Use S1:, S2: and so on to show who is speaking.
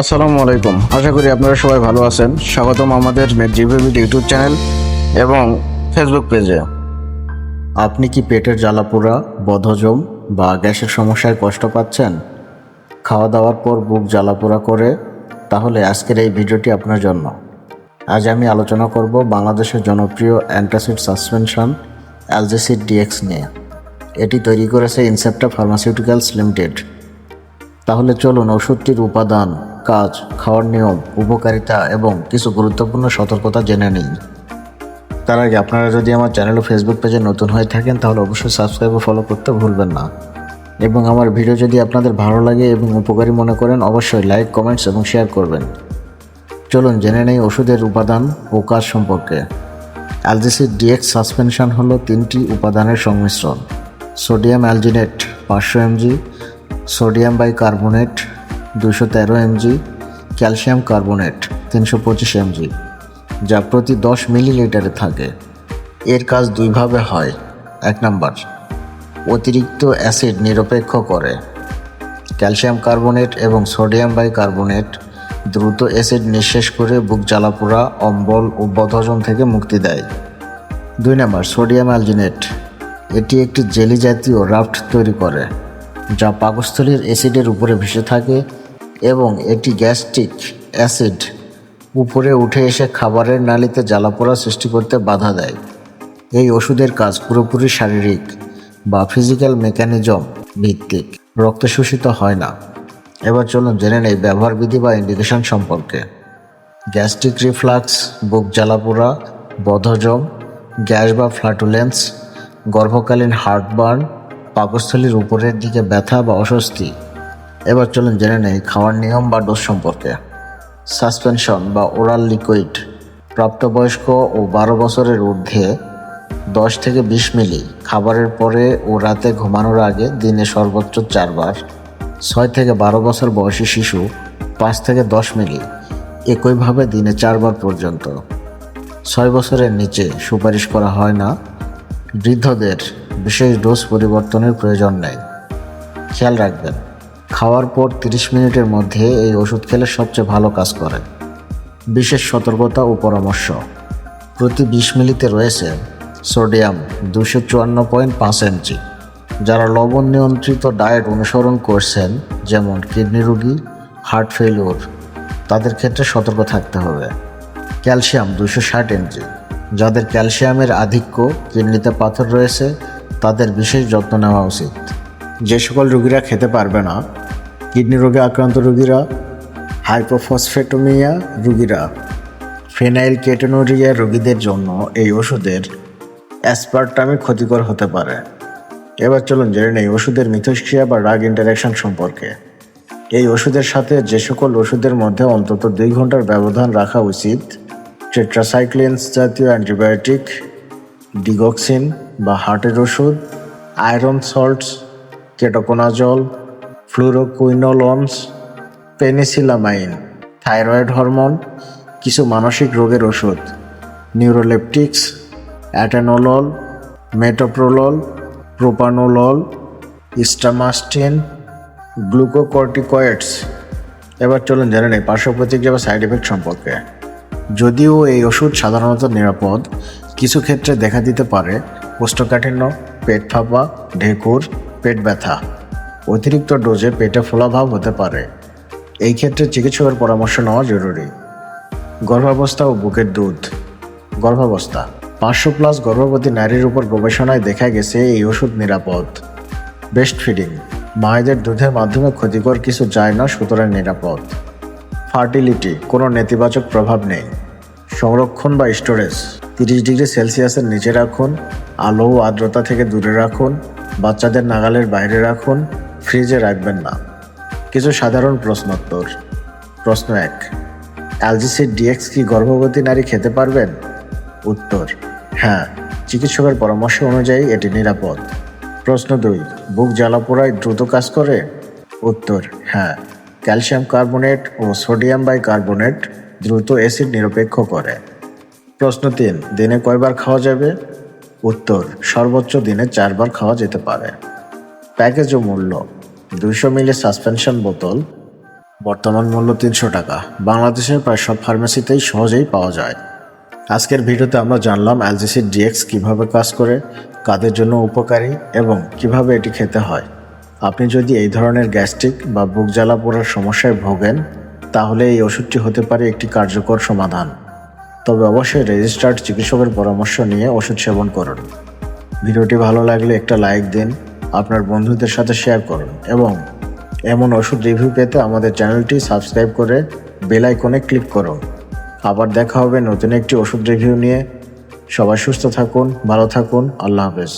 S1: আসসালামু আলাইকুম। আশা করি আপনারা সবাই ভালো আছেন। স্বাগতম আমাদের জিবিবি ইউটিউব চ্যানেল এবং ফেসবুক পেজে আপনি কি পেটের জ্বালাপোড়া, বদহজম বা গ্যাসের সমস্যায় কষ্ট পাচ্ছেন? খাওয়া দাওয়ার পর বুক জ্বালাপোড়া করে, তাহলে আজকের এই ভিডিওটি আপনার জন্য। আজ আমি আলোচনা করব বাংলাদেশের জনপ্রিয় অ্যান্টাসিড সাসপেনশন, অ্যালজেসিড ডিএক্স নিয়ে। এটি তৈরি করেছে ইনসেপ্টা ফার্মাসিউটিক্যালস লিমিটেড তাহলে চলুন ওষুধটির উপাদান, কাজ, খাওয়ার নিয়ম, উপকারিতা এবং কিছু গুরুত্বপূর্ণ সতর্কতা জেনে নিন তার আগে আপনারা যদি আমার চ্যানেল ও ফেসবুক পেজে নতুন হয়ে থাকেন, তাহলে অবশ্যই সাবস্ক্রাইব ও ফলো করতে ভুলবেন না। এবং আমার ভিডিও যদি আপনাদের ভালো লাগে এবং উপকারী মনে করেন, অবশ্যই লাইক কমেন্টস এবং শেয়ার করবেন। চলুন জেনে নেই ওষুধের উপাদান ও কাজ সম্পর্কে। অ্যালজিসিড ডিএক্স সাসপেনশন হলো তিনটি উপাদানের সংমিশ্রণ। সোডিয়াম অ্যালজিনেট পাঁচশো এমজি সোডিয়াম বাইকার্বনেট দুশো তেরো এমজি, ক্যালসিয়াম কার্বনেট তিনশো পঁচিশ এমজি, যা প্রতি দশ মিলিলিটারে থাকে। এর কাজ দুইভাবে হয়। এক নাম্বার, অতিরিক্ত অ্যাসিড নিরপেক্ষ করে। ক্যালসিয়াম কার্বনেট এবং সোডিয়াম বাইকার্বনেট দ্রুত অ্যাসিড নিঃশেষ করে বুক জ্বালাপোড়া, অম্বল ও বদহজম থেকে মুক্তি দেয়। দুই নম্বর, সোডিয়াম অ্যালজিনেট, এটি একটি জেলি জাতীয় রাফট তৈরি করে। যা পাকস্থলীর অ্যাসিডের উপরে ভেসে থাকে এবং এটি গ্যাস্ট্রিক অ্যাসিড উপরে উঠে এসে খাবারের নালীতে জ্বালাপোড়া সৃষ্টি করতে বাধা দেয়। এই ওষুধের কাজ পুরোপুরি শারীরিক বা ফিজিক্যাল মেকানিজম ভিত্তিক। রক্ত শোষিত হয় না। এবার চলুন জেনে নেই ব্যবহার বিধি বা ইন্ডিকেশন সম্পর্কে। গ্যাস্ট্রিক রিফ্লাক্স, বুক জ্বালাপোড়া, বদহজম, গ্যাস বা ফ্ল্যাটুলেন্স গর্ভকালীন হার্টবার্ন পাকস্থলীর উপরের দিকে ব্যথা বা অস্বস্তি। এবার চলুন জেনে নেই খাওয়ার নিয়ম বা ডোজ সম্পর্কে। সাসপেনশন বা ওরাল লিকুইড প্রাপ্তবয়স্ক ও বারো বছরের ঊর্ধ্বে দশ থেকে বিশ মিলি খাবারের পরে ও রাতে ঘুমানোর আগে দিনে সর্বোচ্চ চারবার। ছয় থেকে বারো বছর বয়সী শিশু পাঁচ থেকে দশ মিলি একইভাবে দিনে চারবার পর্যন্ত। ছয় বছরের নিচে সুপারিশ করা হয় না। বৃদ্ধদের বিশেষ ডোজ পরিবর্তনের প্রয়োজন নেই। খেয়াল রাখবেন, খাওয়ার পর তিরিশ মিনিটের মধ্যে এই ওষুধ খেলে সবচেয়ে ভালো কাজ করে। বিশেষ সতর্কতা ও পরামর্শ। প্রতি বিশ মিলিতে রয়েছে সোডিয়াম দুশো চুয়ান্ন পয়েন্ট পাঁচ এমজি। যারা লবণ নিয়ন্ত্রিত ডায়েট অনুসরণ করছেন, যেমন কিডনি রোগী, হার্ট ফেলিওর তাদের ক্ষেত্রে সতর্ক থাকতে হবে। ক্যালসিয়াম দুশো ষাট এমজি। যাদের ক্যালসিয়ামের আধিক্য, কিডনিতে পাথর রয়েছে তাদের বিশেষ যত্ন নেওয়া উচিত। যে সকল রোগীরা খেতে পারবে না, কিডনি রোগে আক্রান্ত রোগীরা, হাইপোফসফেটোমিয়া রোগীরা, ফেনাইল কেটোনোরিয়া রোগীদের জন্য এই ওষুধের অ্যাসপার্টামে ক্ষতিকর হতে পারে। এবার চলুন জেনে নেই ওষুধের মিথস্ক্রিয়া বা রাগ ইন্টারাকশন সম্পর্কে। এই ওষুধের সাথে যে সকল ওষুধের মধ্যে অন্তত দুই ঘণ্টার ব্যবধান রাখা উচিত টেট্রাসাইক্লিনস জাতীয় অ্যান্টিবায়োটিক ডিগক্সিন বা হার্টের ওষুধ, iron salts, ketoconazole, fluoroquinolones, penicillamine, thyroid hormone, কিছু মানসিক রোগের ওষুধ, neuroleptics, atenolol, metoprolol, propranolol, ইস্টামাস্টিন, glucocorticoids. এবার চলুন জেনে নেই পার্শ্ব প্রতিক্রিয়া বা সাইড এফেক্ট সম্পর্কে। যদিও এই ওষুধ সাধারণত নিরাপদ কিছু ক্ষেত্রে দেখা দিতে পারে কোষ্ঠকাঠিন্য, পেট ফাঁপা, ঢেকুর, পেট ব্যথা। অতিরিক্ত ডোজে পেটে ফোলাভাব হতে পারে। এই ক্ষেত্রে চিকিৎসকের পরামর্শ নেওয়া জরুরি। গর্ভাবস্থা ও বুকের দুধ। গর্ভাবস্থা। পাঁচশো প্লাস গর্ভবতী নারীর উপর গবেষণায় দেখা গেছে এই ওষুধ নিরাপদ। Breast feeding. মায়েদের দুধের মাধ্যমে ক্ষতিকর কিছু যায় না, সুতরাং নিরাপদ। ফার্টিলিটি। কোনো নেতিবাচক প্রভাব নেই। সংরক্ষণ বা স্টোরেজ তিরিশ ডিগ্রি সেলসিয়াসের নিচে রাখুন, আলো ও আর্দ্রতা থেকে দূরে রাখুন, বাচ্চাদের নাগালের বাইরে রাখুন ফ্রিজে রাখবেন না। কিছু সাধারণ প্রশ্নোত্তর। প্রশ্ন এক, অ্যালজিসিড ডিএক্স কি গর্ভবতী নারী খেতে পারবেন? উত্তর হ্যাঁ চিকিৎসকের পরামর্শ অনুযায়ী এটি নিরাপদ। প্রশ্ন দুই, বুক জ্বালাপোড়ায় দ্রুত কাজ করে? উত্তর হ্যাঁ ক্যালসিয়াম কার্বোনেট ও সোডিয়াম বাইকার্বনেট দ্রুত অ্যাসিড নিরপেক্ষ করে। প্রশ্ন তিন, দিনে কয়বার খাওয়া যাবে? উত্তর, সর্বোচ্চ দিনে চারবার খাওয়া যেতে পারে। প্যাকেজ ও মূল্য, দুইশো মিলি সাসপেনশন বোতল, বর্তমান মূল্য তিনশো টাকা। বাংলাদেশের প্রায় সব ফার্মেসিতেই সহজেই পাওয়া যায়। আজকের ভিডিওতে আমরা জানলাম অ্যালজিসি ডিএক্স কীভাবে কাজ করে, কাদের জন্য উপকারী এবং কীভাবে এটি খেতে হয়। আপনি যদি এই ধরনের গ্যাস্ট্রিক বা বুক জ্বালা পোড়ার সমস্যায় ভোগেন তাহলে এই ওষুধটি হতে পারে একটি কার্যকর সমাধান। তবে অবশ্যই রেজিস্টার্ড চিকিৎসকের পরামর্শ নিয়ে ওষুধ সেবন করুন। ভিডিওটি ভালো লাগলে একটা লাইক দিন, আপনার বন্ধুদের সাথে শেয়ার করুন এবং এমন ওষুধ রিভিউ পেতে আমাদের চ্যানেলটি সাবস্ক্রাইব করে বেল আইকনে ক্লিক করুন। আবার দেখা হবে নতুন একটি ওষুধ রিভিউ নিয়ে। সবাই সুস্থ থাকুন, ভালো থাকুন, আল্লাহ হাফেজ।